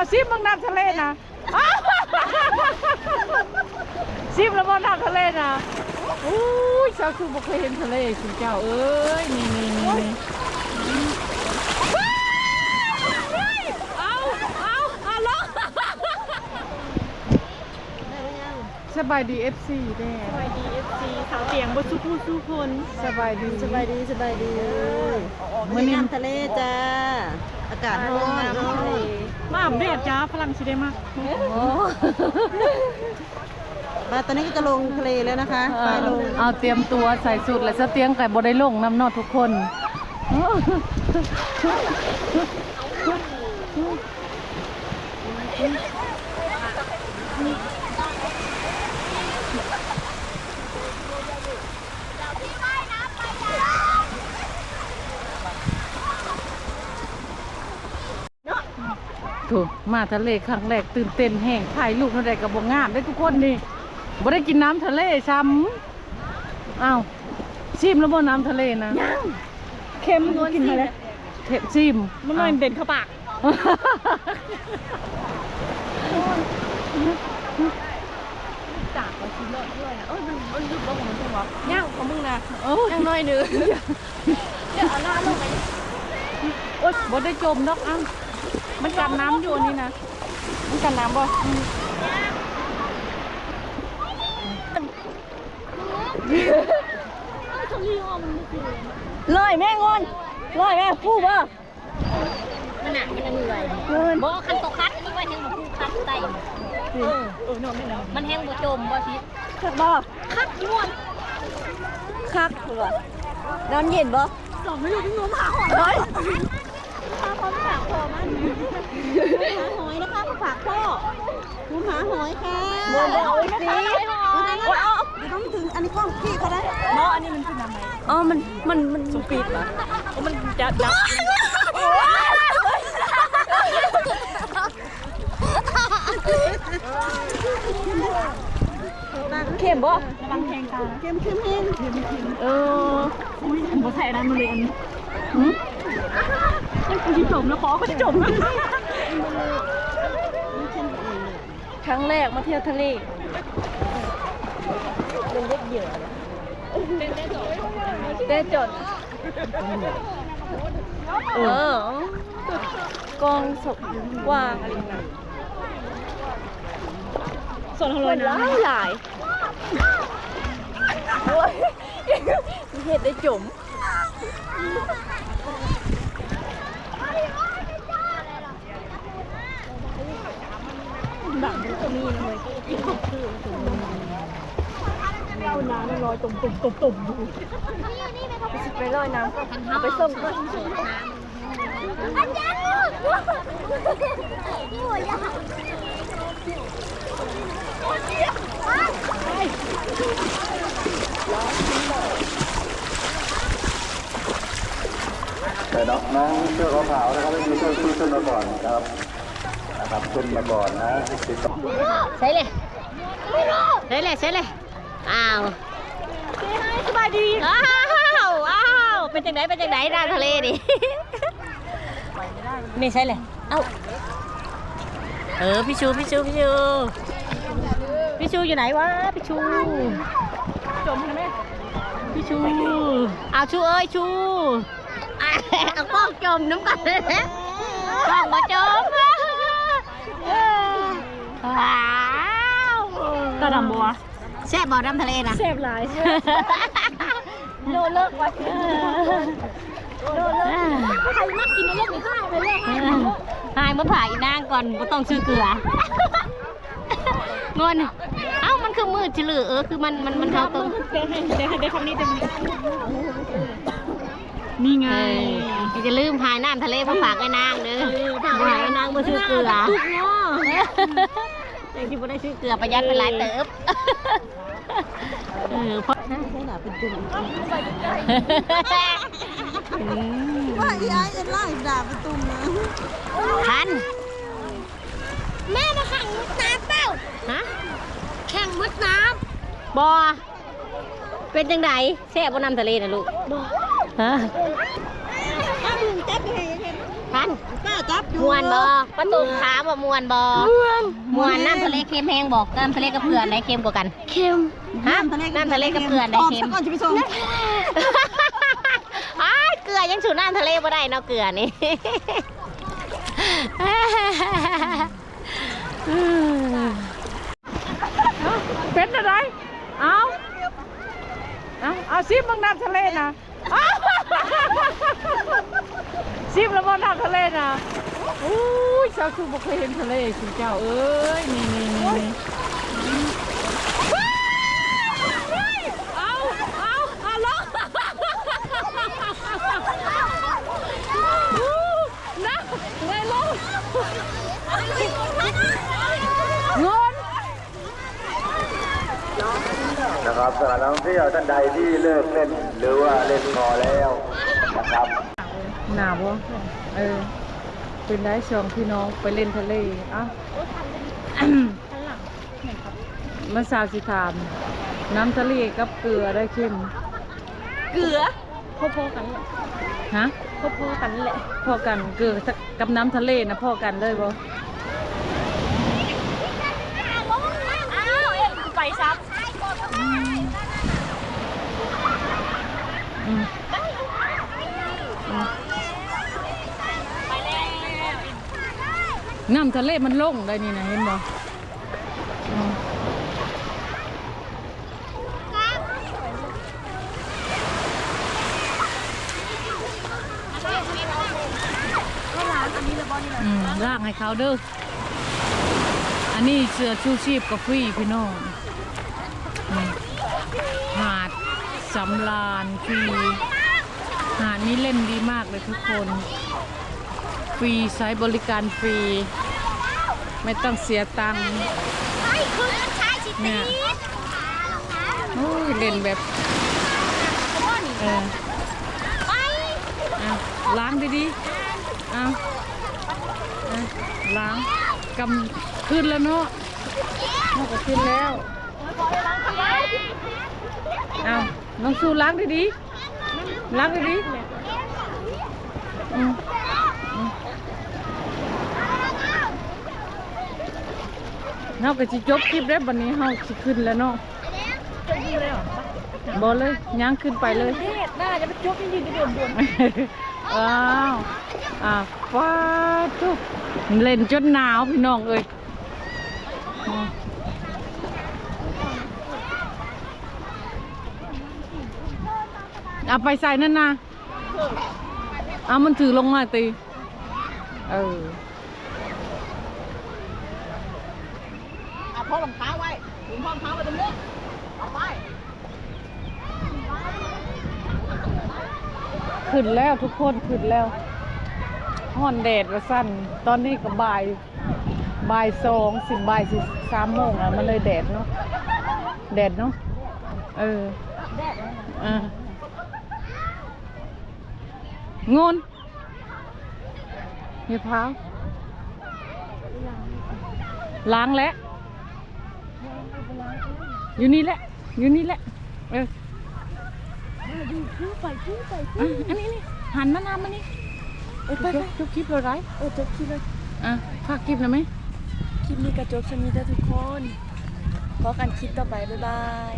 เอาซิมมึงน้ำทะเลนะอ้าวซิมแล้วบ่น้ำทะเลนะอุ้ยชาวคือบ่เคยเห็นทะเลสิเจ้าเอ้ยนี่นี่นี่นี่เอาเอาเอาลงสบายดี FC แน่สบายดีเอฟซีขาวเตียงบนสุผู้สู้คนสบายดีสบายดีสบายดีมื้อนี้น้ำทะเลจ้า อากาศร้อนเนาะมาอาบแดดจ้าพลังชิได้มากโอ้มาตอนนี้ก็จะลงทะเลแล้วนะคะเอไปลองเอาเตรียมตัวใส่สูตรและสเตียงไก่บ่ได้ลงน้ำเนอดทุกคน ถูกมาทะเลครั้งแรกตื่นเต้นแห้งถ่ายรูปเท่าใดกับบงงามได้ทุกคนนี่บ่ได้กินน้ำทะเลช้ำอ้าวชิมแล้วบ่น้ำทะเลนะเค็มกินมาแล้วเทปชิมมันหน่อยเด่นเข้าปากจากไปชิมเลยด้วยนะเอ้ยมันมันยุบบ้างมันใช่ไหมย่างของมึงนะโอ้ยย่างน้อยหนึ่งเดี๋ยวเอาหน้าลงไปโอ๊ยบ่ได้จมดอกอ้าว มันกันน้ำอยู่อันนี่นะ มันกันน้ำบ่อืมเลยแม่งอนเลยแม่ฟูบ่มันหนักมันเหนื่อยบ่คันตกคัดอันนี้ว่าแห้งบ่คู่คัดไตเออเออนอนไม่นอนมันแห้งบ่จมบ่ชิดคักบ่คัดม่วนคักบ่น้ำเย็นบ่สองไม่รู้ที่งมหาหอยเฮ้ย ถ้าเขาฝากคอมัน หาหอยนะคะฝากพ่อหนูหาหอยค่ะบ่บ่เอาสิต้องถึงอันนี้กล้องพี่เขาได้หม้ออันนี้มันคือน้ำไหมอ๋อมันมันมันสุปีดเหรอมันจะดับเข้มบ่ระวังแทงตาเข้มเข้มแห้งเอออุ้ยบ่ใส่อันนั้นมาเลยอันนี้ คือจมแล้วขอก็จมครั้งแรกมาเที่ยวทะเลได้จดเออกองศพกวางอะไรนะส่วนของเลยนะหลายหลายโอ้ยเห็ดได้จุ๋ม ดังก็มีนะเว้ยเอาน้ำลอยตุ่มตุ่มตุ่มตุ่มดูไปลอยน้ำก็เอาไปส่งก่อนอันยังนี่หัวยาแต่น้องน้องเสื้อขาวนะครับไม่มีเสื้อที่ขึ้นมาก่อนครับ นะครับขึ้นมาก่อนนะติดต่อใช่เลยใช่เลยใช่เลยอ้าวสบายดีอ้าวอ้าวเป็นจังไดเป็นจังไดด้านทะเลดิไม่ใช่เลยเอ้าเออพี่ชูพี่ชูพี่ชูพี่ชูอยู่ไหนวะพี่ชูจมใช่ไหมพี่ชูเอาชูเอ้ยชูอะเอากล้องจมน้ำกันกล้องมาจม ว้าวกระดำบัวแซ่บบ่อน้ำทะเลนะเสพหลายโดนเลิกไว้โดนเลิกใครมักกินในเรื่องนี้ข้าวเลยเรื่องหายมาผ่าอีนางก่อนบ่ต้องซื้อเกลืองอนเอ้ามันคือมืดจิลือเออคือมันมันมันเท่าตรงเดี๋ยวให้เดี๋ยวให้เดี๋ยวคำนี้เต็ม นี่ไงเอออย่าลืมพายน้ำทะเลมาฝากไอ้นางเด้อบ่ให้ไอ้นางบ่ซื้อเกลือตุกเนาะแต่ที่บ่ได้ซื้อเกลือประหยัดไปหลายเติบเออเพราะว่าอีไอ้เอ็นไล่ด่าประตูนะทันแม่มาแข่งมุดน้ำเปล่าฮะแข่งมุดน้บอเป็นจังไดแซ่บบนน้ำทะเลนะลูกบอ ฮะถ้ามึงจับไปให้เห็นท่านป้าจับมวนบ่ประตูถามว่ามวนบ่มวนน้ำทะเลเค็มแห้งบอกน้ำทะเลกับเพื่อนไหนเค็มกว่ากัน เค็มฮะน้ำทะเลกับเพื่อนไหนเค็มก่อนจะไปส่งอ้าเกลือยังสูน้ำทะเลบ่ได้เนาะเกลือนี่เป็นอะไร เอาเอาเอาซิมบางน้ำทะเลนะอ้าว ซิมแล้วบางน้ำทะเลนะอุ้ยชาวชูบกเคยเห็นทะเลคุณเจ้าเอ้ยนี่นี่นี่นี่เอาเอาเอาลงอู้นะไงลงเงินนะครับสำหรับนักท่องเที่ยวท่านใดที่เลิกเล่นหรือว่าเล่นพอแล้วนะครับ หนาวบ่เออ เป็นได้สองพี่น้องไปเล่นทะเลเอ้ามันสาวสิถาม น้ำทะเลกับเกลือได้เข้มเกลือพอๆกันแหละฮะพอๆกันแหละพอกันเกลือกับน้ำทะเลนะพอกันเลยบ่อ้าวเอ็มไปซับ อืมอืม ไปแล้ว น้ำทะเลมันลงได้นี่นะเห็นบ่อืมอืมล่างให้เขาเด้อ อันนี้เสื้อชูชีพกับฟรีพี่น้องหาดสำลานฟรีหาดนี้เล่นดีมากเลยทุกคน รีใช้บริการฟรี ไม่ต้องเสียตังค์ไอ้คุณชายชิตีเนี่ยโอ้ยเล่นแบบเออไปเอาล้างดีๆเอาเอาล้างกำขึ้นแล้วเนาะน่าจะขึ้นแล้วเอาน้องสู้ล้างดีๆล้างดีๆอืมอืม เฮาก็สิจบคลิปแล้วบัดนี้เฮาสิขึ้นแล้วเนาะบ่เลยย่างขึ้นไปเลยเฮ็ดน่าจะไปจุ๊บยืนๆเดือดอ้าวอ่าฟ้าทุกเล่นจนหนาวพี่น้องเอ้ยอืมเอาไปใส่นั่นนะเอามันถือลงมาตีเออ อะพ่อรองเท้าไว้ถุงพ่อรองเท้าไว้ตรงนี้เอาไปขึ้นแล้วทุกคนขึ้นแล้วห่อนแดดว่าสั้นตอนนี้ก็บ่ายบ่ายสองสิบบ่ายสิบสามโมงอะมันเลยแดดเนาะแดดเนาะเอออะงนมีพร้าวล้างแล้ว อยู่นี่แหละ อยู่นี่แหละ เออไปจุ๊บไปอะอันนี้นี่หันมาน้ำมานี่เออไปไปจบคลิปเลยไรเออจบคลิปเลยอะฝากคลิปหนะไหมคลิปนี้กระจบชนิดทุกคนพบกันคลิปต่อไป บ๊ายบาย